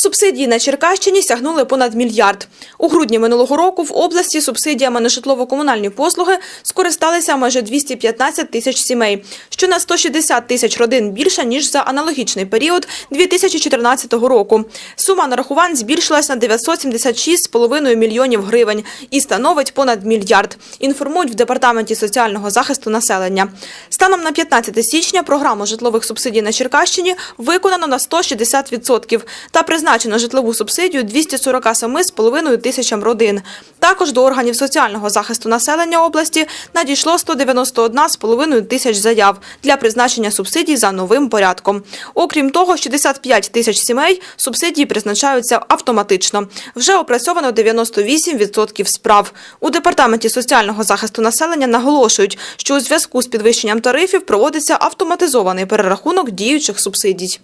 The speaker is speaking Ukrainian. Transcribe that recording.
Субсидії на Черкащині сягнули понад мільярд. У грудні минулого року в області субсидіями на житлово-комунальні послуги скористалися майже 215 тисяч сімей, що на 160 тисяч родин більше, ніж за аналогічний період 2014 року. Сума нарахувань збільшилась на 976,5 мільйонів гривень і становить понад мільярд, інформують в Департаменті соціального захисту населення. Станом на 15 січня програму житлових субсидій на Черкащині виконано на 160% та призначено житлову субсидію 247,5 тисячам родин. Також до органів соціального захисту населення області надійшло 191,5 тисяч заяв для призначення субсидій за новим порядком. Окрім того, 65 тисяч сімей субсидії призначаються автоматично. Вже опрацьовано 98% справ. У департаменті соціального захисту населення наголошують, що у зв'язку з підвищенням тарифів проводиться автоматизований перерахунок діючих субсидій.